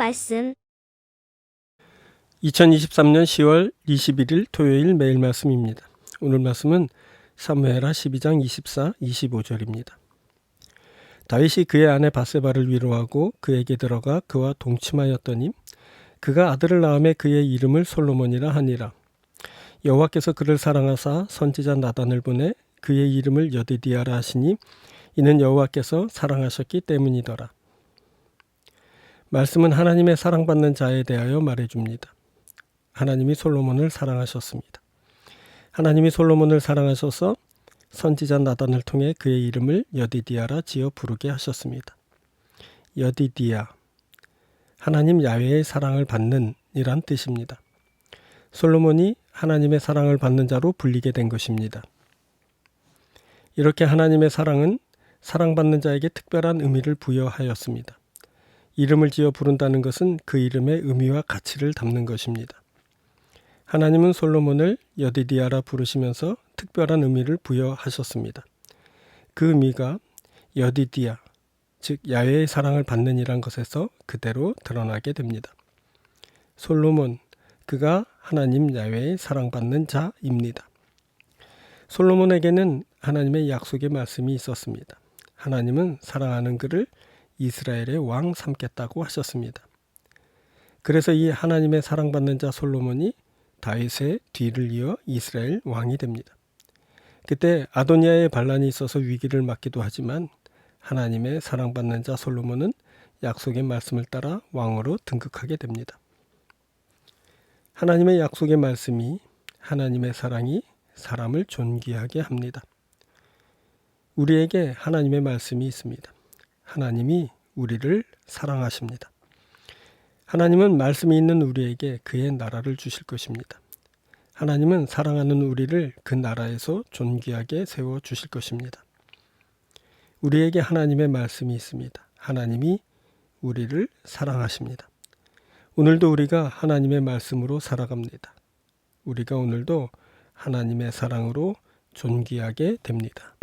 말씀 2023년 10월 21일 토요일 매일 말씀입니다. 오늘 말씀은 사무엘하 12장 24, 25절입니다. 다윗이 그의 아내 바세바를 위로하고 그에게 들어가 그와 동침하였더니 그가 아들을 낳음에 그의 이름을 솔로몬이라 하니라. 여호와께서 그를 사랑하사 선지자 나단을 보내 그의 이름을 여디디아라 하시니 이는 여호와께서 사랑하셨기 때문이더라. 말씀은 하나님의 사랑받는 자에 대하여 말해줍니다. 하나님이 솔로몬을 사랑하셨습니다. 하나님이 솔로몬을 사랑하셔서 선지자 나단을 통해 그의 이름을 여디디아라 지어 부르게 하셨습니다. 여디디아 하나님 야외의 사랑을 받는 이란 뜻입니다. 솔로몬이 하나님의 사랑을 받는 자로 불리게 된 것입니다. 이렇게 하나님의 사랑은 사랑받는 자에게 특별한 의미를 부여하였습니다. 이름을 지어 부른다는 것은 그 이름의 의미와 가치를 담는 것입니다. 하나님은 솔로몬을 여디디아라 부르시면서 특별한 의미를 부여하셨습니다. 그 의미가 여디디아, 즉 야외의 사랑을 받는 이란 것에서 그대로 드러나게 됩니다. 솔로몬, 그가 하나님 야외의 사랑받는 자입니다. 솔로몬에게는 하나님의 약속의 말씀이 있었습니다. 하나님은 사랑하는 그를 이스라엘의 왕 삼겠다고 하셨습니다. 그래서 이 하나님의 사랑받는 자 솔로몬이 다윗의 뒤를 이어 이스라엘 왕이 됩니다. 그때 아도니아의 반란이 있어서 위기를 맞기도 하지만 하나님의 사랑받는 자 솔로몬은 약속의 말씀을 따라 왕으로 등극하게 됩니다. 하나님의 약속의 말씀이 하나님의 사랑이 사람을 존귀하게 합니다. 우리에게 하나님의 말씀이 있습니다. 하나님이 우리를 사랑하십니다. 하나님은 말씀이 있는 우리에게 그의 나라를 주실 것입니다. 하나님은 사랑하는 우리를 그 나라에서 존귀하게 세워 주실 것입니다. 우리에게 하나님의 말씀이 있습니다. 하나님이 우리를 사랑하십니다. 오늘도 우리가 하나님의 말씀으로 살아갑니다. 우리가 오늘도 하나님의 사랑으로 존귀하게 됩니다.